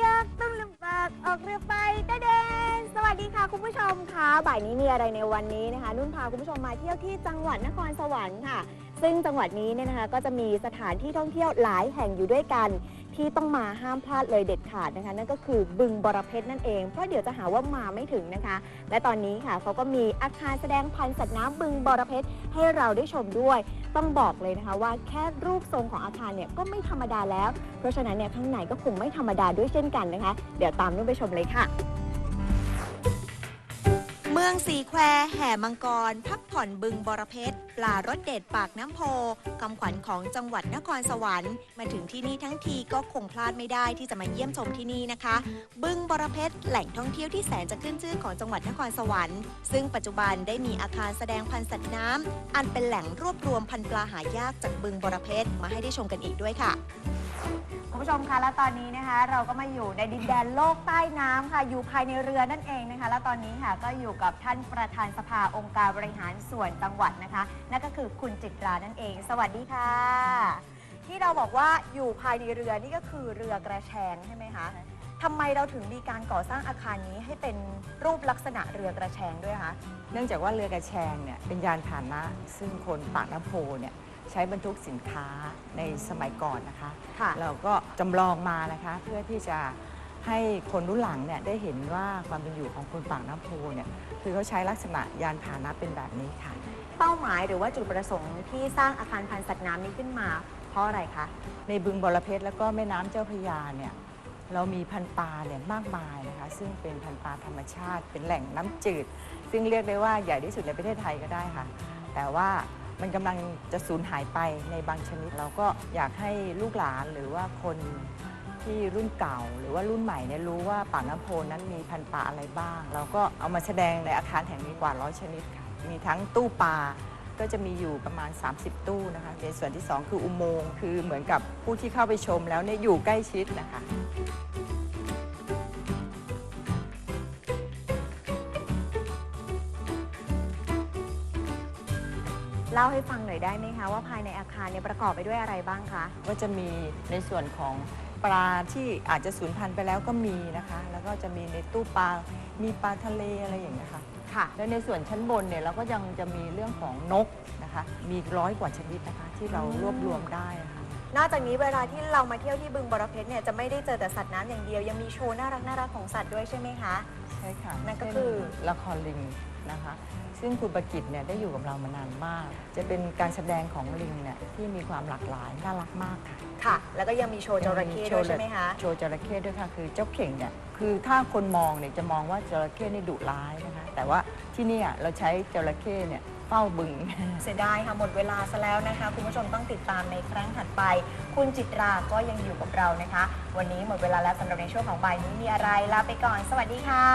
ยากต้องลำบากออกเรือไปกระเด็นสวัสดีค่ะคุณผู้ชมค่ะบ่ายนี้มีอะไรในวันนี้นะคะ นุ่นพาคุณผู้ชมมาเที่ยวที่จังหวัดนครสวรรค์ค่ะ ซึ่งจังหวัดนี้เนี่ยนะคะก็จะมีสถานที่ท่องเที่ยวหลายแห่งอยู่ด้วยกัน ที่ต้องมาห้ามพลาดเลยเด็ดขาดนะคะ นั่นก็คือบึงบรเพชรนั่นเอง เพราะเดี๋ยวจะหาว่ามาไม่ถึงนะคะ และตอนนี้ค่ะเขาก็มีอาคารแสดงพันธุ์สัตว์น้ำบึงบรเพชรให้เราได้ชมด้วย ต้องบอกเลยนะคะว่าแค่รูปทรงของอาคารเนี่ยก็ไม่ธรรมดาแล้ว เพราะฉะนั้นเนี่ยข้างในก็คงไม่ธรรมดาด้วยเช่นกันนะคะ เดี๋ยวตามนุ่นไปชมเลยค่ะ มืองสีแควแห่มังกร พักผ่อนบึงบรเพชรปลารสเด็ดปากน้ำโพคำขวัญของจังหวัดนครสวรรค์มาถึงที่นี่ทั้งทีก็คงพลาดไม่ได้ที่จะมาเยี่ยมชมที่นี่นะคะ บึงบรเพชรแหล่งท่องเที่ยวที่แสนจะขึ้นชื่อของจังหวัดนครสวรรค์ ซึ่งปัจจุบันได้มีอาคารแสดงพันธุ์สัตว์น้ำอันเป็นแหล่งรวบรวมพันธุ์ปลาหายากจากบึงบรเพชรมาให้ได้ชมกันอีกด้วยค่ะ คุณผู้ชมคะและตอนนี้นะคะ เราก็มาอยู่ในดินแดนโลกใต้น้ำค่ะ อยู่ภายในเรือนั่นเองนะคะ และตอนนี้ค่ะก็อยู่กับท่านประธานสภาองค์การบริหารส่วนจังหวัดนะคะ นั่นก็คือคุณจิตรานั่นเอง สวัสดีค่ะ ที่เราบอกว่าอยู่ภายในเรือนี่ก็คือเรือกระแชงใช่ไหมคะทำไมเราถึงมีการก่อสร้างอาคารนี้ให้เป็นรูปลักษณะเรือกระแชงด้วยคะ เนื่องจากว่าเรือกระแชงเนี่ยเป็นยานพาหนะซึ่งคนปากน้ำโพเนี่ย ใช้บรรทุกสินค้าในสมัยก่อนนะคะ ค่ะ เราก็จำลองมานะคะเพื่อที่จะให้คนรุ่นหลังเนี่ยได้เห็นว่าความเป็นอยู่ของคนปากน้ำโพเนี่ยคือเขาใช้ลักษณะยานพาหนะเป็นแบบนี้ค่ะ เป้าหมายหรือว่าจุดประสงค์ที่สร้างอาคารพันธุ์สัตว์น้ำนี้ขึ้นมา เพราะอะไรคะ ในบึงบรเพชรแล้วก็แม่น้ำเจ้าพระยาเนี่ยเรามีพันธุ์ปลาเนี่ยมากมายนะคะ ซึ่งเป็นพันธุ์ปลาธรรมชาติ เป็นแหล่งน้ำจืด ซึ่งเรียกได้ว่าใหญ่ที่สุดในประเทศไทยก็ได้ค่ะ แต่ว่า มันกำลังจะสูญหายไปในบางชนิด เราก็อยากให้ลูกหลานหรือว่าคนที่รุ่นเก่า หรือว่ารุ่นใหม่เนี่ยรู้ว่าป่าน้ำโพนั้นมีพันธุ์ปลาอะไรบ้าง เราก็เอามาแสดงในอาคารแห่งนี้กว่าร้อยชนิดค่ะมีทั้งตู้ปลาก็จะมีอยู่ประมาณ 30 ตู้นะคะในส่วนที่ 2 คืออุโมงค์คือเหมือนกับผู้ที่เข้าไปชมแล้วเนี่ยอยู่ใกล้ชิดนะคะ เล่าให้ฟังหน่อยได้ไหมคะว่าภายในอาคารเนี่ยประกอบไปด้วยอะไรบ้างคะก็จะมีในส่วนของปลาที่อาจจะสูญพันธุ์ไปแล้วก็มีนะคะ แล้วก็จะมีในตู้ปลา มีปลาทะเลอะไรอย่างเงี้ยค่ะ ค่ะ แล้วในส่วนชั้นบนเนี่ยเราก็ยังจะมีเรื่องของนกนะคะ มีร้อยกว่าชนิดนะคะที่เรารวบรวมได้นะคะ นอกจากนี้เวลาที่เรามาเที่ยวที่บึงบรเพชรเนี่ยจะไม่ได้เจอแต่สัตว์น้ำอย่างเดียว ยังมีโชว์น่ารักน่ารักของสัตว์ด้วยใช่ไหมคะ ใช่ค่ะนั่นก็คือ เช่ละครลิงนะคะ ซึ่งคุณประกิตเนี่ยได้อยู่กับเรามานานมาก จะเป็นการแสดงของลิงเนี่ยที่มีความหลากหลายน่ารักมากค่ะค่ะ แล้วก็ยังมีโชว์จระเข้ด้วยใช่ไหมคะ โชว์จระเข้ด้วยค่ะ คือเจ้าเข่งเนี่ยคือถ้าคนมองเนี่ยจะมองว่าจระเข้นี่ดุร้ายนะคะ แต่ว่าที่เนี่ยเราใช้จระเข้เนี่ย เฝ้าบึง เสียดายค่ะหมดเวลาซะแล้วนะคะ คุณผู้ชมต้องติดตามในครั้งถัดไป คุณจิตราก็ยังอยู่กับเรานะคะ วันนี้หมดเวลาแล้วสำหรับในช่วงของบ่ายนี้มีอะไรลาไปก่อน สวัสดีค่ะ